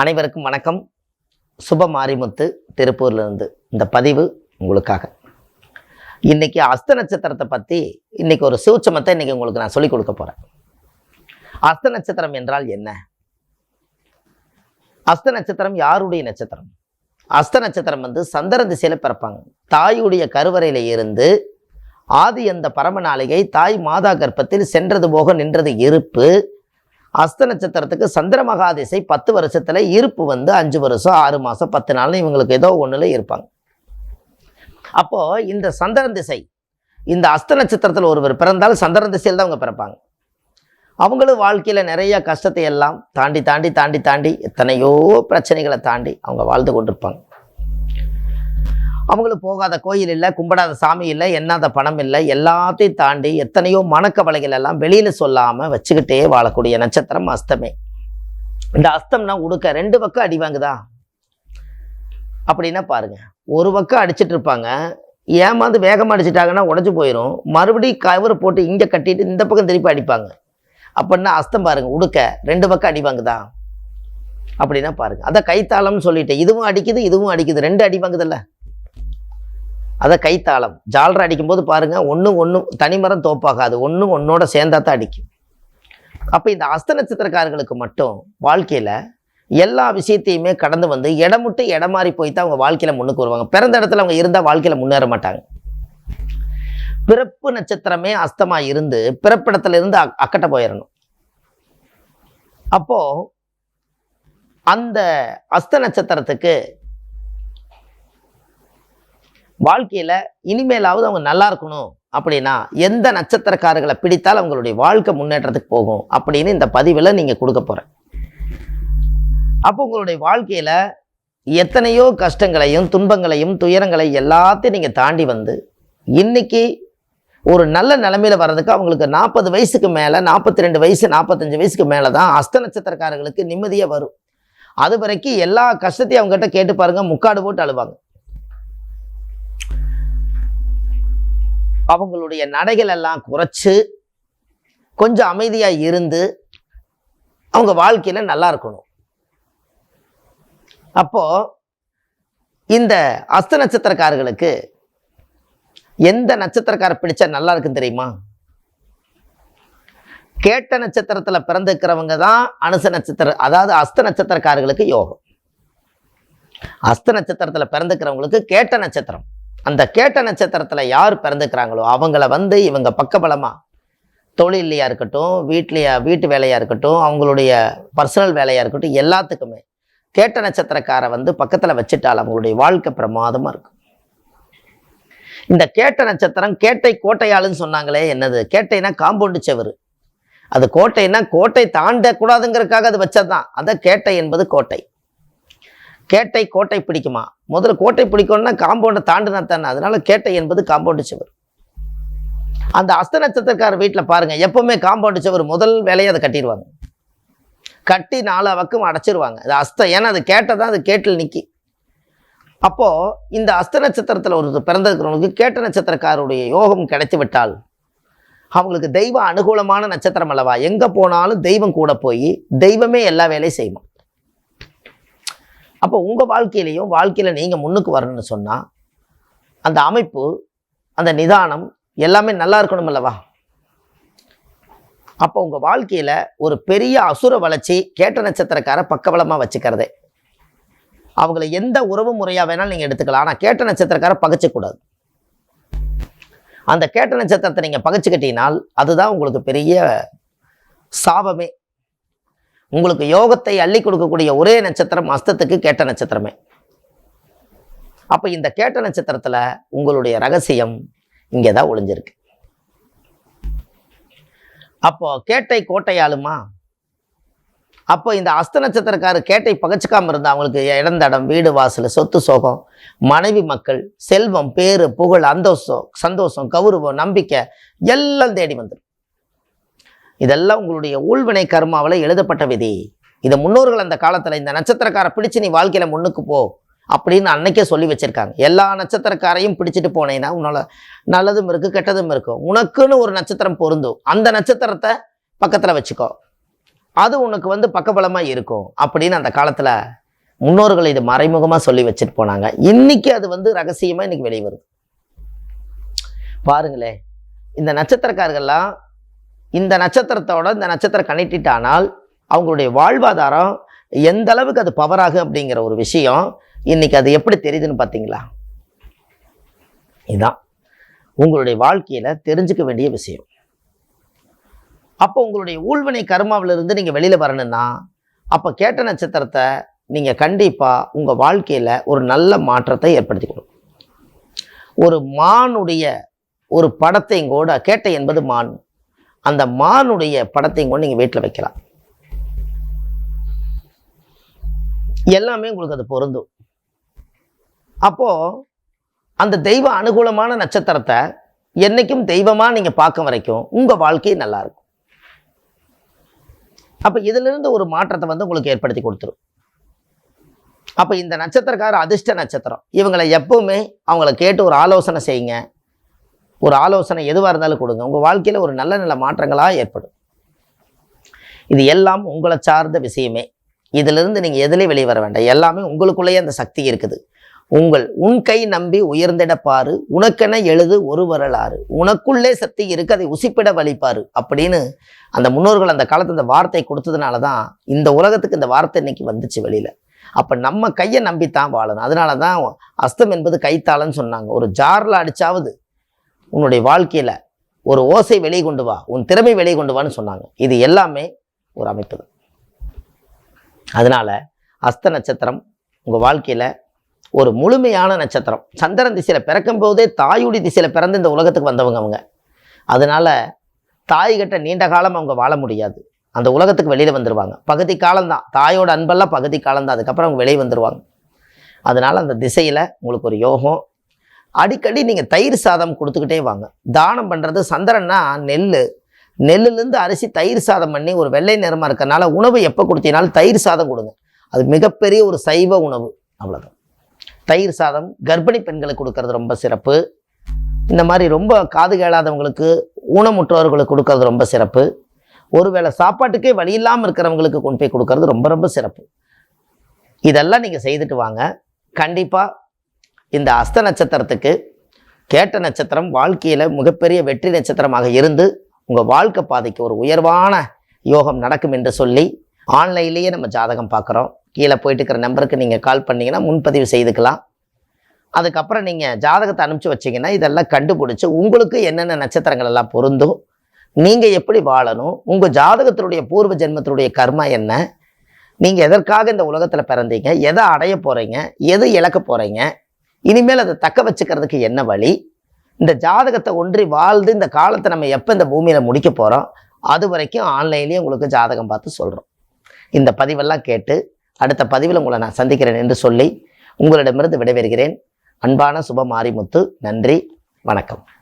அனைவருக்கும் வணக்கம். சுப மாரிமுத்து திருப்பூர்லேருந்து இந்த பதிவு உங்களுக்காக. இன்னைக்கு அஸ்த நட்சத்திரத்தை பற்றி இன்னைக்கு ஒரு சூட்சமத்தை இன்னைக்கு உங்களுக்கு நான் சொல்லிக் கொடுக்க போகிறேன் அஸ்த நட்சத்திரம் என்றால் என்ன? அஸ்த நட்சத்திரம் யாருடைய நட்சத்திரம்? அஸ்த நட்சத்திரம் வந்து சந்திர திசையில் பிறப்பாங்க. தாயுடைய கருவறையில் இருந்து ஆதி அந்த பரம நாளிகை தாய் மாதா கர்ப்பத்தில் சென்றது போக நின்றது இருப்பு அஸ்த நட்சத்திரத்துக்கு சந்திர மகாதிசை பத்து வருஷத்தில் இருப்பு வந்து அஞ்சு வருஷம் ஆறு மாதம் பத்து நாள்னு இவங்களுக்கு ஏதோ ஒன்றில் இருப்பாங்க. அப்போது இந்த சந்திரன் திசை இந்த அஸ்த நட்சத்திரத்தில் ஒருவர் பிறந்தால் சந்திரன் திசையில் தான் அவங்க பிறப்பாங்க. அவங்களும் வாழ்க்கையில் நிறைய கஷ்டத்தை எல்லாம் தாண்டி தாண்டி தாண்டி தாண்டி எத்தனையோ பிரச்சனைகளை தாண்டி அவங்க வாழ்ந்து கொண்டிருப்பாங்க. அவங்களும் போகாத கோயில் இல்லை கும்பிடாத சாமி இல்லை என்னாத பணம் இல்லை எல்லாத்தையும் தாண்டி எத்தனையோ மனக்கவலைகள் எல்லாம் வெளியில் சொல்லாமல் வச்சுக்கிட்டே வாழக்கூடிய நட்சத்திரம் அஸ்தமே. இந்த அஸ்தம்னா உடுக்க ரெண்டு பக்கம் அடி வாங்குதா? அப்படின்னா பாருங்க ஒரு பக்கம் அடிச்சிட்டு இருப்பாங்க ஏமாந்து வேகமாக அடிச்சிட்டாங்கன்னா உடஞ்சி போயிடும் மறுபடியும் கவரை போட்டு இங்கே கட்டிட்டு இந்த பக்கம் திருப்பி அடிப்பாங்க. அப்படின்னா அஸ்தம் பாருங்க உடுக்க ரெண்டு பக்கம் அடி வாங்குதா? அப்படின்னா பாருங்க அதான் கைத்தாளம்னு சொல்லிட்டேன் இதுவும் அடிக்குது இதுவும் அடிக்குது ரெண்டு அடி வாங்குதுல்ல? அதை கைத்தாளம். ஜாலரை அடிக்கும்போது பாருங்க ஒன்றும் ஒன்றும் தனிமரம் தோப்பாகாது. ஒன்றும் ஒன்றோட சேர்ந்தா தான் அடிக்கும். அப்போ இந்த அஸ்த நட்சத்திரக்காரர்களுக்கு மட்டும் வாழ்க்கையில் எல்லா விஷயத்தையுமே கடந்து வந்து இடம் விட்டு இடம் மாறி போய் தான் அவங்க வாழ்க்கையில் முன்னுக்கு வருவாங்க. பிறந்த இடத்துல அவங்க இருந்தால் வாழ்க்கையில் முன்னேற மாட்டாங்க. பிறப்பு நட்சத்திரமே அஸ்தமா இருந்து பிறப்பிடத்துல இருந்து அக்- அக்கட்ட போயிடணும் அப்போ அந்த அஸ்த நட்சத்திரத்துக்கு வாழ்க்கையில் இனிமேலாவது அவங்க நல்லா இருக்கணும் அப்படின்னா எந்த நட்சத்திரக்காரர்களை பிடித்தால் அவங்களுடைய வாழ்க்கை முன்னேற்றத்துக்கு போகும் அப்படின்னு இந்த பதிவில் நீங்கள் கொடுக்க போகிறேன் அப்போ உங்களுடைய வாழ்க்கையில் எத்தனையோ கஷ்டங்களையும் துன்பங்களையும் துயரங்களையும் எல்லாத்தையும் நீங்கள் தாண்டி வந்து இன்னைக்கு ஒரு நல்ல நிலமையில வர்றதுக்கு அவங்களுக்கு நாற்பது வயசுக்கு மேலே நாற்பத்தி ரெண்டு வயசு நாற்பத்தஞ்சு வயசுக்கு மேலே தான் அஸ்த நட்சத்திரக்காரர்களுக்கு நிம்மதியாக வரும். அது வரைக்கும் எல்லா கஷ்டத்தையும் அவங்ககிட்ட கேட்டு பாருங்கள் முக்காடு போட்டு அழுவாங்க. அவங்களுடைய நடைகள் எல்லாம் குறைச்சு கொஞ்சம் அமைதியாக இருந்து அவங்க வாழ்க்கையில் நல்லா இருக்கணும். அப்போ இந்த அஸ்த நட்சத்திரக்காரர்களுக்கு எந்த நட்சத்திரக்கார பிடிச்சா நல்லா இருக்குன்னு தெரியுமா? கேட்ட நட்சத்திரத்தில் பிறந்திருக்கிறவங்க தான் அனுச நட்சத்திரம் அதாவது அஸ்த நட்சத்திரக்காரர்களுக்கு யோகம். அஸ்த நட்சத்திரத்தில் பிறந்துக்கிறவங்களுக்கு கேட்ட நட்சத்திரம். அந்த கேட்ட நட்சத்திரத்தில் யார் பிறந்துக்கிறாங்களோ அவங்கள வந்து இவங்க பக்கபலமாக தொழிலையாக இருக்கட்டும் வீட்லையா வீட்டு வேலையாக இருக்கட்டும் அவங்களுடைய பர்சனல் வேலையாக இருக்கட்டும் எல்லாத்துக்குமே கேட்ட நட்சத்திரக்காரை வந்து பக்கத்தில் வச்சுட்டால் அவங்களுடைய வாழ்க்கை பிரமாதமாக இருக்கும். இந்த கேட்ட நட்சத்திரம் கேட்டை கோட்டையாளுன்னு சொன்னாங்களே என்னது? கேட்டைனா காம்பவுண்டு செவரு. அது கோட்டைன்னா கோட்டை தாண்டக்கூடாதுங்கிறதுக்காக அது வச்சதுதான். அதை கேட்டை என்பது கோட்டை. கேட்டை கோட்டை பிடிக்குமா? முதல்ல கோட்டை பிடிக்கணும்னா காம்பவுண்டை தாண்டினா தானே? அதனால கேட்டை என்பது காம்பவுண்டு சுவர். அந்த அஸ்த நட்சத்திரக்கார வீட்டில் பாருங்க எப்பவுமே காம்பவுண்டு சுவர் முதல் வேலையை அதை கட்டிடுவாங்க. கட்டி நாலு பக்கம் அடைச்சிருவாங்க. அது அஸ்த ஏன்னா அது கேட்டதான் அது கேட்டில் நிற்கி அப்போ இந்த அஸ்த நட்சத்திரத்தில் ஒரு பிறந்திருக்கிறவங்களுக்கு கேட்ட நட்சத்திரக்காரருடைய யோகம் கிடைத்து விட்டால் அவங்களுக்கு தெய்வ அனுகூலமான நட்சத்திரம் அல்லவா? எங்கே போனாலும் தெய்வம் கூட போய் தெய்வமே எல்லா வேலையும் செய்வோம் அப்போ உங்கள் வாழ்க்கையிலையும் வாழ்க்கையில் நீங்கள் முன்னுக்கு வரணும்னு சொன்னால் அந்த அமைப்பு அந்த நிதானம் எல்லாமே நல்லா இருக்கணும் அல்லவா? அப்போ உங்கள் வாழ்க்கையில் ஒரு பெரிய அசுர வளர்ச்சி கேட்ட நட்சத்திரக்கார பக்கபலமாக வச்சுக்கிறதே. அவங்கள எந்த உறவு முறையாக வேணாலும் நீங்கள் எடுத்துக்கலாம். ஆனால் கேட்ட நட்சத்திரக்கார பகச்சக்கூடாது அந்த கேட்ட நட்சத்திரத்தை நீங்கள் பகைச்சுக்கிட்டீனால் அதுதான் உங்களுக்கு பெரிய சாபமே. உங்களுக்கு யோகத்தை அள்ளி கொடுக்கக்கூடிய ஒரே நட்சத்திரம் அஸ்தத்துக்கு கேட்ட நட்சத்திரமே. அப்ப இந்த கேட்ட நட்சத்திரத்துல உங்களுடைய ரகசியம் இங்கே தான் ஒளிஞ்சிருக்கு. அப்போ கேட்டை கோட்டையாளுமா? அப்போ இந்த அஸ்த நட்சத்திரக்காரர் கேட்டை பகச்சுக்காம இருந்தால் அவங்களுக்கு இடந்தடம் வீடு வாசல் சொத்து சோகம் மனைவி மக்கள் செல்வம் பேரு புகழ் அந்தோஷம் சந்தோஷம் கௌரவம் நம்பிக்கை எல்லாம் தேடி வந்துடும். இதெல்லாம் உங்களுடைய ஊழ்வினை கர்மாவில் எழுதப்பட்ட விதி. இதை முன்னோர்கள் அந்த காலத்தில் இந்த நட்சத்திரக்காரை பிடிச்சு நீ வாழ்க்கையில் முன்னுக்கு போ அப்படின்னு அன்னைக்கே சொல்லி வச்சுருக்காங்க. எல்லா நட்சத்திரக்காரையும் பிடிச்சிட்டு போனேன்னா உன்னால நல்லதும் இருக்குது கெட்டதும் இருக்கும் உனக்குன்னு ஒரு நட்சத்திரம் பொருந்தும். அந்த நட்சத்திரத்தை பக்கத்தில் வச்சுக்கோ. அது உனக்கு வந்து பக்கபலமாக இருக்கும் அப்படின்னு அந்த காலத்தில் முன்னோர்கள் இது மறைமுகமாக சொல்லி வச்சுட்டு போனாங்க. இன்னைக்கு அது வந்து ரகசியமாக இன்னைக்கு வெளியே வருது பாருங்களேன். இந்த நட்சத்திரக்காரர்கள்லாம் இந்த நட்சத்திரத்தோட இந்த நட்சத்திரம் கனெக்டிட் ஆனால் அவங்களுடைய வாழ்வாதாரம் எந்த அளவுக்கு அது பவர் ஆகும் அப்படிங்கிற ஒரு விஷயம் இன்னைக்கு அது எப்படி தெரியுதுன்னு பார்த்தீங்களா? இதுதான் உங்களுடைய வாழ்க்கையில் தெரிஞ்சுக்க வேண்டிய விஷயம். அப்போ உங்களுடைய ஊழ்வினை கர்மாவிலிருந்து நீங்கள் வெளியில் வரணும்னா அப்போ கேட்ட நட்சத்திரத்தை நீங்கள் கண்டிப்பாக உங்கள் வாழ்க்கையில் ஒரு நல்ல மாற்றத்தை ஏற்படுத்திக்கணும். ஒரு மானுடைய ஒரு படத்தையும் கூட கேட்டை என்பது மான். அந்த மானுடைய படத்தையும் கொண்டு நீங்க வீட்டில் வைக்கலாம். எல்லாமே உங்களுக்கு அது பொருந்தும். அப்போ அந்த தெய்வ அனுகூலமான நட்சத்திரத்தை என்னைக்கும் தெய்வமா நீங்க பார்க்க வரைக்கும் உங்க வாழ்க்கை நல்லா இருக்கும். அப்ப இதுலருந்து ஒரு மாற்றத்தை வந்து உங்களுக்கு ஏற்படுத்தி கொடுத்துரும். அப்ப இந்த நட்சத்திரக்கார அதிர்ஷ்ட நட்சத்திரம். இவங்களை எப்பவுமே அவங்கள கேட்டு ஒரு ஆலோசனை செய்யுங்க. ஒரு ஆலோசனை எதுவாக இருந்தாலும் கொடுங்க. உங்கள் வாழ்க்கையில் ஒரு நல்ல நல்ல மாற்றங்களாக ஏற்படும். இது எல்லாம் உங்களை சார்ந்த விஷயமே. இதிலிருந்து நீங்கள் எதிலே வெளியே வர வேண்டாம். எல்லாமே உங்களுக்குள்ளேயே அந்த சக்தி இருக்குது. உங்கள் உன் கை நம்பி உயர்ந்திடப்பாரு. உனக்கென எழுது ஒரு வரலாறு. உனக்குள்ளே சக்தி இருக்கு அதை உசிப்பிட வழிப்பாரு அப்படின்னு அந்த முன்னோர்கள் அந்த காலத்து அந்த வார்த்தை கொடுத்ததுனால தான் இந்த உலகத்துக்கு இந்த வார்த்தை இன்னைக்கு வந்துச்சு வெளியில். அப்போ நம்ம கையை நம்பித்தான் வாழணும். அதனால தான் அஸ்தம் என்பது கைத்தாளன்னு சொன்னாங்க. ஒரு ஜாரில் அடித்தாவது உன்னுடைய வாழ்க்கையில் ஒரு ஓசை வெளியே கொண்டு வா உன் திறமை வெளியே கொண்டு வான்னு சொன்னாங்க. இது எல்லாமே ஒரு அமைப்பு தான். அதனால அஸ்த நட்சத்திரம் உங்கள் வாழ்க்கையில் ஒரு முழுமையான நட்சத்திரம். சந்திரன் திசையில் பிறக்கும் போதே தாயுடைய திசையில் பிறந்து இந்த உலகத்துக்கு வந்தவங்க அவங்க. அதனால தாய்கிட்ட நீண்ட காலம் அவங்க வாழ முடியாது. அந்த உலகத்துக்கு வெளியில் வந்துடுவாங்க பகுதி காலம்தான் தாயோட அன்பெல்லாம் பகுதி காலம்தான் அதுக்கப்புறம் அவங்க வெளியே வந்துருவாங்க. அதனால அந்த திசையில் உங்களுக்கு ஒரு யோகம் அடிக்கடி நீங்கள் தயிர் சாதம் கொடுத்துக்கிட்டே வாங்க. தானம் பண்ணுறது சந்திரன்னா நெல் நெல்லுலேருந்து அரிசி தயிர் சாதம் பண்ணி ஒரு வெள்ளை நிறமாக இருக்கிறனால உணவு எப்போ கொடுத்தீங்கனாலும் தயிர் சாதம் கொடுங்க. அது மிகப்பெரிய ஒரு சைவ உணவு. அவ்வளோதான் தயிர் சாதம் கர்ப்பிணி பெண்களுக்கு கொடுக்கறது ரொம்ப சிறப்பு. இந்த மாதிரி ரொம்ப காது கேளாதவங்களுக்கு ஊனமுற்றவர்களுக்கு கொடுக்கறது ரொம்ப சிறப்பு. ஒருவேளை சாப்பாட்டுக்கே வழி இல்லாமல் இருக்கிறவங்களுக்கு கொண்டு போய் கொடுக்கறது ரொம்ப ரொம்ப சிறப்பு. இதெல்லாம் நீங்கள் செய்துட்டு வாங்க. கண்டிப்பாக இந்த அஸ்த நட்சத்திரத்துக்கு கேட்ட நட்சத்திரம் வாழ்க்கையில் மிகப்பெரிய வெற்றி நட்சத்திரமாக இருந்து உங்கள் வாழ்க்கை பாதைக்கு ஒரு உயர்வான யோகம் நடக்கும் என்று சொல்லி ஆன்லைன்லேயே நம்ம ஜாதகம் பார்க்குறோம். கீழே போயிட்டு இருக்கிற நம்பருக்கு நீங்கள் கால் பண்ணீங்கன்னா முன்பதிவு செய்துக்கலாம். அதுக்கப்புறம் நீங்கள் ஜாதகத்தை அனுப்பிச்சு வச்சீங்கன்னா இதெல்லாம் கண்டுபிடிச்சி உங்களுக்கு என்னென்ன நட்சத்திரங்கள் எல்லாம் பொருந்தும் நீங்கள் எப்படி வாழணும் உங்கள் ஜாதகத்தினுடைய பூர்வ ஜென்மத்தினுடைய கர்மா என்ன நீங்கள் எதற்காக இந்த உலகத்தில் பிறந்தீங்க எதை அடைய போகிறீங்க எது இழக்க போகிறீங்க இனிமேல் அதை தக்க வச்சுக்கிறதுக்கு என்ன வழி? இந்த ஜாதகத்தை ஒன்றி வாழ்ந்து இந்த காலத்தை நம்ம எப்போ இந்த பூமியில் முடிக்க போகிறோம் அது வரைக்கும் ஆன்லைன்லேயே உங்களுக்கு ஜாதகம் பார்த்து சொல்கிறோம் இந்த பதிவெல்லாம் கேட்டு அடுத்த பதிவில் உங்களை நான் சந்திக்கிறேன் என்று சொல்லி உங்களிடமிருந்து விடைபெறுகிறேன். அன்பான சுப மாரிமுத்து நன்றி வணக்கம்.